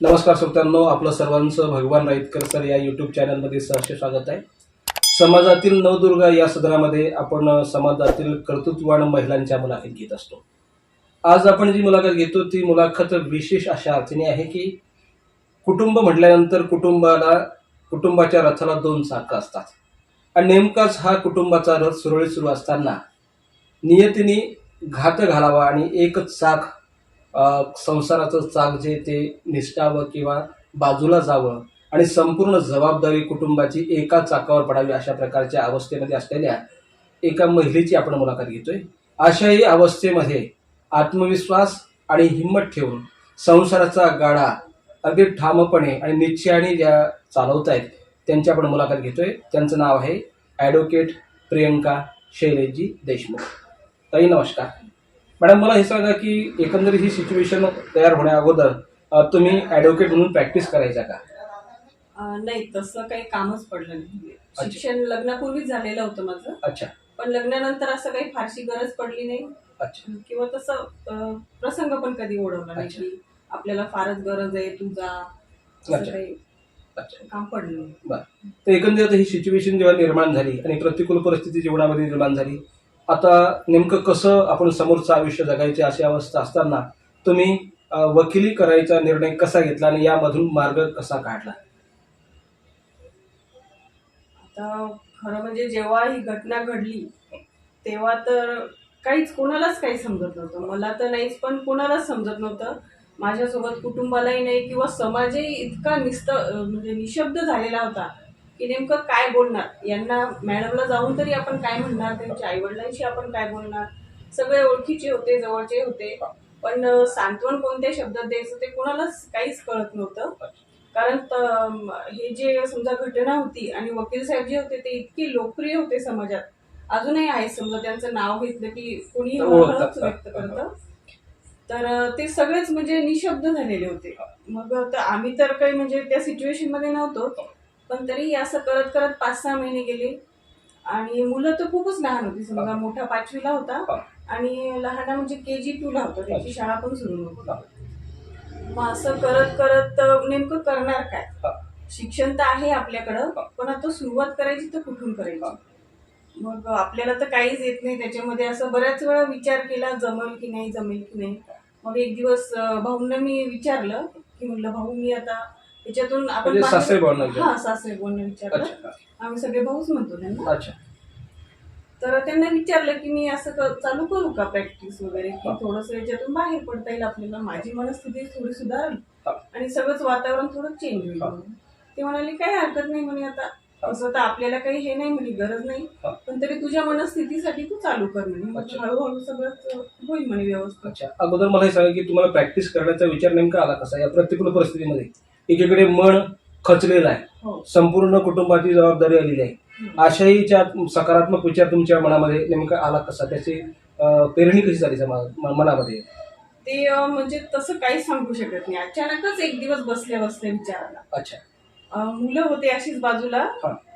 नमस्कार श्रोत्यांनो आपलं सर्वांचं भगवान राईतकर सर या यूट्यूब चॅनलमध्ये सहर्ष स्वागत आहे. समाजातील नवदुर्गा या सदरामध्ये आपण समाजातील कर्तृत्ववान महिलांच्या मुलाखत घेत असतो. आज आपण जी मुलाखत घेतो ती मुलाखत विशेष अशा अर्थाने आहे की कुटुंब म्हटल्यानंतर कुटुंबाला कुटुंबाच्या रथाला दोन चाकं असतात. आणि नेमकाच हा कुटुंबाचा रथ सुरळीत सुरू असताना नियतीने घात घालावा आणि एकच चाक संसाराचं चाक जे ते निष्ठावं किंवा बाजूला जावं आणि संपूर्ण जबाबदारी कुटुंबाची एका चाकावर पडावी अशा प्रकारच्या अवस्थेमध्ये असलेल्या एका महिलेची आपण मुलाखत घेतोय. अशाही अवस्थेमध्ये आत्मविश्वास आणि हिंमत ठेवून संसाराचा गाडा अगदी ठामपणे आणि निश्चयाने ज्या चालवत आहेत त्यांची आपण मुलाखत घेतोय. त्यांचं नाव आहे ॲडव्होकेट प्रियंका शैलेशजी देशमुख. ताई नमस्कार. मॅडम मला हे सांगा की एकंदरीत ही सिच्युएशन तयार होण्या अगोदर तुम्ही ॲडव्होकेट म्हणून प्रॅक्टिस करायचा का? नाही तसं काही कामच पडलं नाही. शिक्षण लग्नापूर्वीच झालेलं होतं माझं. अच्छा. पण लग्नानंतर असं काही फारशी गरज पडली नाही. अच्छा. किंवा तसं प्रसंग पण कधी ओढवला नाही. की आपल्याला फारच गरज आहे तुझा. काही काम पडलं नाही. तर एकंदरीत ही सिच्युएशन जेव्हा निर्माण झाली आणि प्रतिकूल परिस्थिती जीवनामध्ये निर्माण झाली आता नेमकं कसं आपण समोरचं आयुष्य जगायचे अशी अवस्था असताना तुम्ही वकिली करायचा निर्णय कसा घेतला आणि यामधून मार्ग कसा काढला? आता खरं म्हणजे जेव्हा ही घटना घडली तेव्हा तर काहीच कोणालाच काही समजत नव्हतं. मला तर नाहीच पण कोणालाच समजत नव्हतं. माझ्यासोबत कुटुंबालाही नाही किंवा समाजही इतका निस्त म्हणजे निशब्द झालेला होता. की नेमकं काय बोलणार? यांना मॅडमला जाऊन तरी आपण काय म्हणणार? त्यांच्या आईवडिलांशी आपण काय बोलणार? सगळे ओळखीचे होते जवळचे होते. पण सांत्वन कोणत्या शब्दात द्यायचं ते कोणालाच काहीच कळत नव्हतं. कारण हे जे समजा घटना होती आणि वकील साहेब जे होते ते इतके लोकप्रिय होते समाजात. अजूनही आहे समजा त्यांचं नाव घेतलं की कोणी. ओळख व्यक्त करतं. तर ते सगळेच म्हणजे निशब्द झालेले होते. मग आम्ही तर काही म्हणजे त्या सिच्युएशनमध्ये नव्हतो. पण तरी असं करत करत पाच सहा महिने गेले. आणि मुलं तर खूपच लहान होती. समजा मोठा पाचवीला होता आणि लहाना म्हणजे के जी टू ला होता. त्याची शाळा पण सुरू नव्हती मग असं करत करत नेमकं करणार काय? शिक्षण तर आहे आपल्याकडं पण आता सुरुवात करायची तर कुठून करायची? मग आपल्याला तर काहीच येत नाही. त्याच्यामध्ये असं बऱ्याच वेळा विचार केला जमल की नाही जमेल की नाही. मग एक दिवस भाऊंना मी विचारलं की म्हणलं भाऊ मी आता याच्यातून आपण म्हणजे सासरे भावांना विचारलं? हा सासरे विचारलं. अच्छा आम्ही सगळे भाऊच म्हणतो त्यांना. अच्छा. तर त्यांना विचारलं की मी असं क- चालू करू का प्रॅक्टिस वगैरे? की हा. थोडंसं याच्यातून बाहेर पडता येईल आपल्याला. माझी मनस्थिती थोडी सुधारेल. हा. आणि सगळंच वातावरण थोडं चेंज होईल. हा. म्हणून. ते म्हणाले काही हरकत नाही म्हणे आता. असं तर आपल्याला काही हे नाही म्हणे गरज नाही. हा. पण तरी तुझ्या मनस्थितीसाठी तू चालू कर म्हणे. मग अच्छा. हळूहळू सगळं होईल म्हणे व्यवस्थित. अच्छा. अगोदर मला हे सांगा की तुम्हाला प्रॅक्टिस करण्याचा विचार नेमका आला कसा? या प्रतिकूल परिस्थितीमध्ये? एकीकडे मन खचलेलं आहे. हो. संपूर्ण कुटुंबाची जबाबदारी आलेली आहे. अशाहीच्या सकारात्मक विचार तुमच्या मनामध्ये नेमका आला कसा? त्याची पेरणी कशी झाली मनामध्ये? ते म्हणजे तसं काहीच सांगू शकत नाही. अचानकच एक दिवस बसल्या बसल्या विचाराला अच्छा. मुलं होते अशीच बाजूला.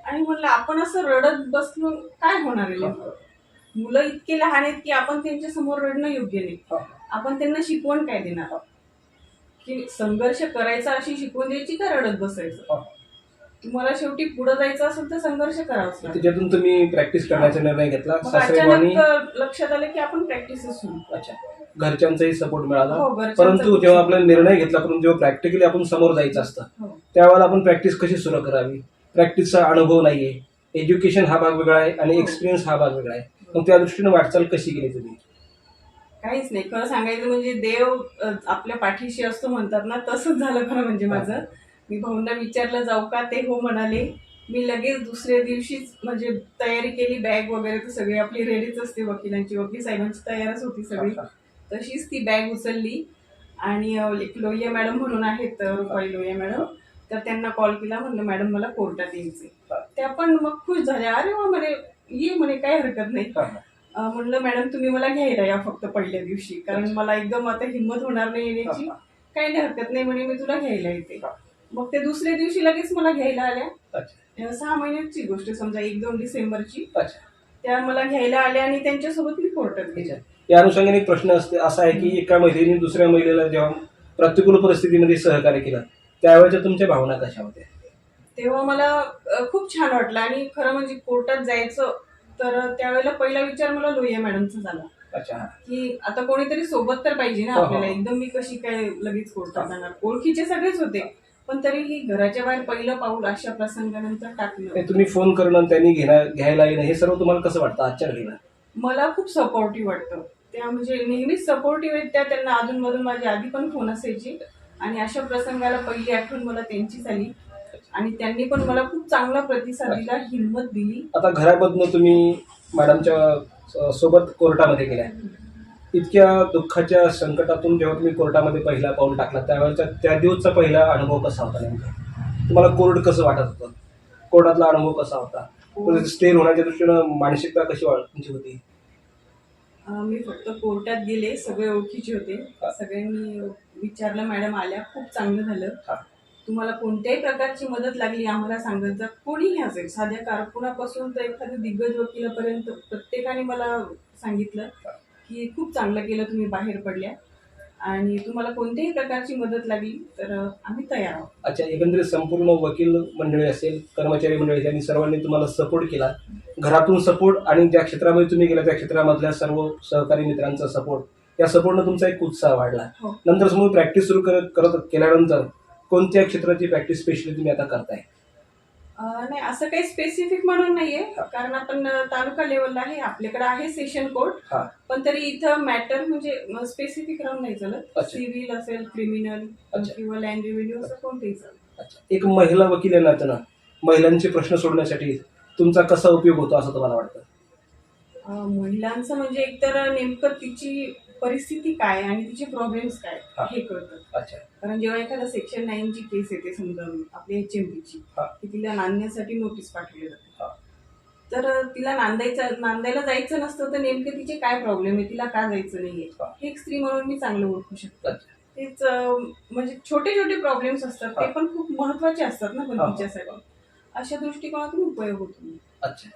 आणि म्हणलं आपण असं रडत बसलो काय होणार आहे? मुलं इतके लहान आहेत की आपण त्यांच्यासमोर रडणं योग्य नाही. आपण त्यांना शिकवण काय देणार? की संघर्ष करायचा अशी शिकवण द्यायची का रडत बसायचं? हा. तुम्हाला शेवटी पुढे जायचं असेल तर संघर्ष करावाच लागेल. त्याच्यातून तुम्ही प्रॅक्टिस करण्याचा निर्णय घेतला मग सासरेबानी अचानक लक्षात आलं की आपण प्रॅक्टिस सुरू करू. अच्छा. घरच्यांचाही सपोर्ट मिळाला. हो, घरच्यांचा परंतु जेव्हा आपला निर्णय घेतला परंतु जेव्हा प्रॅक्टिकली आपण समोर जायचं असतं हो. त्यावेळेला आपण प्रॅक्टिस कशी सुरू करावी? प्रॅक्टिसचा अनुभव नाहीये. एज्युकेशन हा भाग वेगळा आहे आणि हो. एक्सपिरियन्स हा भाग वेगळा आहे. मग त्या दृष्टीने वाटचाल कशी केली तुम्ही? काहीच नाही. खरं सांगायचं म्हणजे देव आपल्या पाठीशी असतो म्हणतात ना तसंच झालं खरं म्हणजे माझं. मी भाऊंना विचारलं जाऊ का? ते हो म्हणाले. मी लगेच दुसऱ्या दिवशीच म्हणजे तयारी केली बॅग वगैरे तर सगळी आपली रेडीच असते वकिलांची. वकील साहेबांची तयारच होती सगळी. तशीच ती बॅग उचलली आणि एक लोहिया मॅडम म्हणून आहेत अ, रुपाली लोहिया मॅडम. तर त्यांना कॉल केला म्हणलं मॅडम मला कोर्टात यायचे त्या पण मग खुश झाल्या. अरे वा म्हणे ये म्हणे काही हरकत नाही. म्हणलं मॅडम तुम्ही मला घ्यायला या फक्त पहिल्या दिवशी. कारण मला एकदम आता हिंमत होणार नाही येण्याची. काही नाही हरकत नाही म्हणे मी तुला घ्यायला येते. मग ते दुसऱ्या दिवशी लगेच मला घ्यायला आल्या. सहा महिन्याची गोष्ट समजा एक दोन डिसेंबरची. त्या मला घ्यायला आल्या आणि त्यांच्यासोबत मी कोर्टात गेले. या अनुषंगाने एक प्रश्न असते असा आहे की एका महिलेने दुसऱ्या महिलेला जेव्हा प्रतिकूल परिस्थितीमध्ये सहकार्य केलं त्यावेळेच्या तुमच्या भावना कशा होत्या? तेव्हा मला खूप छान वाटलं आणि खरं म्हणजे कोर्टात जायचं तर त्यावेळेला पहिला विचार मला लोहिया मॅडमचा झाला. अच्छा हा. की आता कोणीतरी सोबत तर पाहिजे ना हो, हो. आपल्याला. एकदम मी कशी काय लगेच कोर्टात जाणार ओळखीचे सगळेच होते. पण तरीही घराच्या बाहेर पहिलं पाऊल अशा प्रसंगानंतर टाकलं. हे तुम्ही फोन करणं त्यांनी घेणं घ्यायला येणं हे सर्व तुम्हाला कसं वाटतं आजच्या घडीला? मला खूप सपोर्टिव्ह वाटतं. त्या म्हणजे नेहमीच सपोर्टिव्ह आहेत त्या त्यांना अधूनमधून माझी आधी पण फोन असायची. आणि अशा प्रसंगाला पहिली आठवण मला त्यांचीच आली. आणि त्यांनी पण मला खूप चांगला प्रतिसाद दिला हिंमत दिली. आता घरामधनं तुम्ही मॅडमच्या सोबत कोर्टामध्ये गेल्या. इतक्या दुःखाच्या संकटातून जेव्हा तुम्ही कोर्टामध्ये पहिला पाऊल टाकला त्यावेळेचा त्या दिवसचा पहिला अनुभव कसा होता नेमका? तुम्हाला कोर्ट कसं वाटत होतं? कोर्टातला अनुभव कसा होता? स्टेल होण्याच्या दृष्टीनं मानसिकता कशी तुमची होती? अं, मी फक्त कोर्टात गेले सगळे ओळखीचे होते. सगळ्यांनी विचारलं मॅडम आल्या खूप चांगलं झालं. तुम्हाला कोणत्याही प्रकारची मदत लागली आम्हाला सांगत जा. कोणीही असेल साध्या कारकुनापासून तर एखाद्या दिग्गज वकिलापर्यंत प्रत्येकाने मला सांगितलं की खूप चांगलं केलं तुम्ही बाहेर पडल्या आणि तुम्हाला कोणत्याही प्रकारची मदत लागली तर आम्ही तयार आहोत. अच्छा एकंदरीत संपूर्ण वकील मंडळी असेल कर्मचारी मंडळी त्यांनी सर्वांनी तुम्हाला सपोर्ट केला. घरातून सपोर्ट आणि ज्या क्षेत्रामध्ये तुम्ही गेला त्या क्षेत्रामधल्या सर्व सहकारी मित्रांचा सपोर्ट या सपोर्टनं तुमचा एक उत्साह वाढला. हो. नंतर समोर प्रॅक्टिस सुरू करत करत केल्यानंतर कोणत्या क्षेत्राची प्रॅक्टिस स्पेशली तुम्ही आता करताय? नाही असं काही स्पेसिफिक म्हणून नाहीये. कारण आपण तालुका लेवलला आहे. आपल्याकडे आहे सेशन कोर्ट हा. पण तरी इथं मॅटर म्हणजे स्पेसिफिक राहून नाही चालत. अच्छा. सिव्हिल असेल क्रिमिनल अच्छा. किंवा लँड रेव्हेन्यू असं कोणतेही चालत. अच्छा. एक महिला वकील आहे नात्यानं महिलांचे प्रश्न सोडण्यासाठी तुमचा कसा उपयोग होतो असं तुम्हाला वाटतं? अं, महिलांचं म्हणजे एकतर नेमकं तिची परिस्थिती काय आणि तिचे प्रॉब्लेम्स काय हा. हे कळतं अच्छा कारण जेव्हा एखादा सेक्शन नाईन ची केस येते समजा आपली एच एम ची हा. की तिला नांदण्यासाठी नोटीस पाठवली जाते हा. तर तिला नांदायचं नांदायला जायचं नसतं तर नेमके तिचे काय प्रॉब्लेम आहे तिला का जायचं नाहीये हा. हे एक स्त्री म्हणून मी चांगलं ओळखू शकते अच्छा तेच अं, म्हणजे छोटे छोटे प्रॉब्लेम्स असतात ते हा. पण खूप महत्त्वाचे असतात ना पण हा. तिच्यासाठी अशा दृष्टिकोनातून उपयोग होतो अच्छा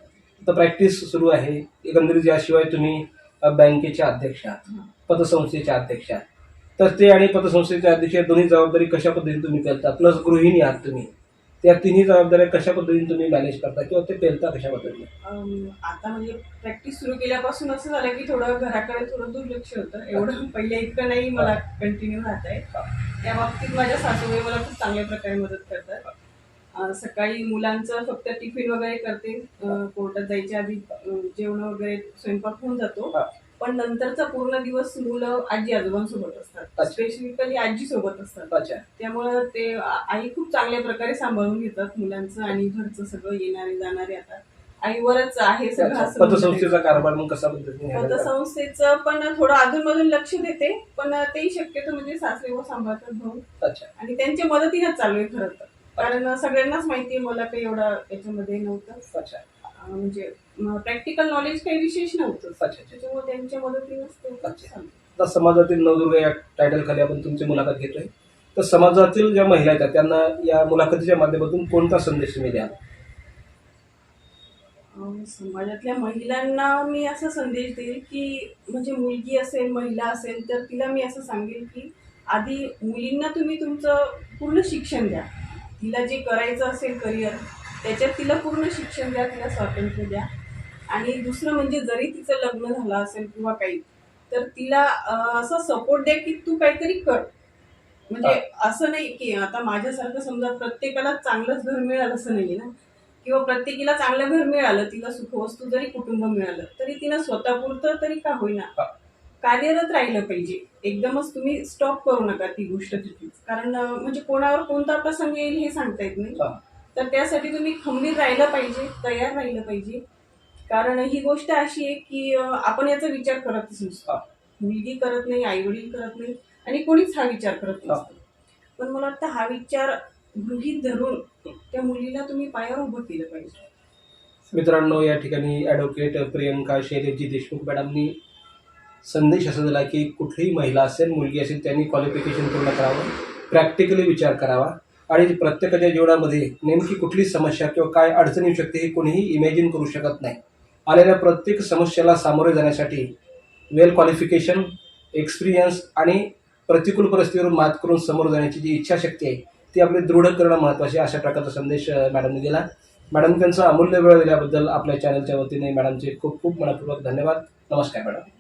तर प्रॅक्टिस सुरू आहे एकंदरीत याशिवाय तुम्ही बँकेचे अध्यक्ष आहात. पतसंस्थेचे अध्यक्ष आहात तर ते आणि पतसंस्थेचे अध्यक्ष दोन्ही जबाबदारी कशा पद्धतीने तुम्ही पेलता? प्लस गृहिणी आहात तुम्ही. त्या तिन्ही जबाबदाऱ्या कशा पद्धतीने तुम्ही मॅनेज करता किंवा ते पेलता कशा पद्धतीने? आता म्हणजे प्रॅक्टिस सुरू केल्यापासून असं झालं की थोडं घराकडे थोडं दुर्लक्ष होतं. एवढं पहिल्या इतकं नाही मला कंटिन्यू राहत आहे त्या बाबतीत माझ्या सासूबाई मला खूप चांगल्या प्रकारे मदत करतात. सकाळी मुलांचं फक्त टिफिन वगैरे करते. कोर्टात जायच्या आधी जेवण वगैरे स्वयंपाक होऊन जातो. पण नंतरचा पूर्ण दिवस मुलं आजी आजोबांसोबत असतात. स्पेसिफिकली आजी सोबत असतात. अच्छा. त्यामुळं ते आई खूप चांगल्या प्रकारे सांभाळून घेतात मुलांचं आणि घरचं सगळं येणारे जाणारे आता. आईवरच आहे सगळं. पतसंस्थेचा कारभार मग कसा? पतसंस्थेचं पण थोडं अधूनमधून लक्ष देते. पण तेही शक्यतो म्हणजे सासरे व सांभाळतात भाऊ. आणि त्यांच्या मदतीनंच चालू आहे खरं तर. कारण सगळ्यांनाच माहिती आहे मला काही एवढं याच्यामध्ये नव्हतं. अं, म्हणजे प्रॅक्टिकल नॉलेज काही विशेष नव्हतं. त्याच्यामुळे त्यांच्या मदतीनंच ते. आता समाजातील नवदुर्गा या टायटल खाली आपण तुमची मुलाखत घेतोय. तर समाजातील ज्या महिला आहेत त्यांना या मुलाखतीच्या माध्यमातून कोणता संदेश तुम्ही द्याल? समाजातल्या महिलांना मी असा संदेश देईल की म्हणजे मुलगी असेल महिला असेल तर तिला मी असं सांगेल की आधी मुलींना तुम्ही तुमचं पूर्ण शिक्षण द्या. तिला जे करायचं असेल करिअर त्याच्यात तिला पूर्ण शिक्षण द्या तिला स्वातंत्र्य द्या. आणि दुसरं म्हणजे जरी तिचं लग्न झालं असेल किंवा काही तर तिला असा सपोर्ट द्या की तू काहीतरी कर. म्हणजे असं नाही की आता माझ्यासारखं समजा प्रत्येकाला चांगलंच घर मिळालं असं नाही ना. किंवा प्रत्येकीला चांगलं घर मिळालं तिला सुखवस्तू जरी कुटुंब मिळालं तरी तिनं स्वतःपुरतं तरी का होईना. कार्यरत राहिलं पाहिजे. एकदमच तुम्ही स्टॉप करू नका ती गोष्ट तिथेच. कारण म्हणजे कोणावर कोणता प्रसंग येईल हे सांगता येत नाही. तर त्यासाठी तुम्ही खंबीर राहिलं पाहिजे तयार राहिलं पाहिजे. कारण ही गोष्ट अशी आहे की आपण याचा विचार करतच नसतो. मुलगी करत नाही आई वडील करत नाही आणि कोणीच हा विचार करत. नसतो. पण मला वाटतं हा विचार गृहीत धरून त्या मुलीला तुम्ही पायावर उभं केलं पाहिजे. मित्रांनो या ठिकाणी ॲडव्होकेट प्रियंका शैलेशजी देशमुख मॅडमनी संदेश असा दिला की कुठलीही महिला असेल मुलगी असेल त्यांनी क्वालिफिकेशन पूर्ण करावं प्रॅक्टिकली विचार करावा. आणि प्रत्येकाच्या जीवनामध्ये नेमकी कुठली समस्या किंवा काय अडचण येऊ शकते हे कोणीही इमॅजिन करू शकत नाही. आलेल्या प्रत्येक समस्येला सामोरे जाण्यासाठी वेल क्वालिफिकेशन एक्सपिरियन्स आणि प्रतिकूल परिस्थितीवर मात करून समोर जाण्याची जी इच्छाशक्ती आहे ती आपली दृढ करणं महत्त्वाची अशा प्रकारचा संदेश मॅडमने दिला. मॅडम त्यांचा अमूल्य वेळ दिल्याबद्दल आपल्या चॅनलच्या वतीने मॅडमचे खूप खूप मनपूर्वक धन्यवाद. नमस्कार मॅडम.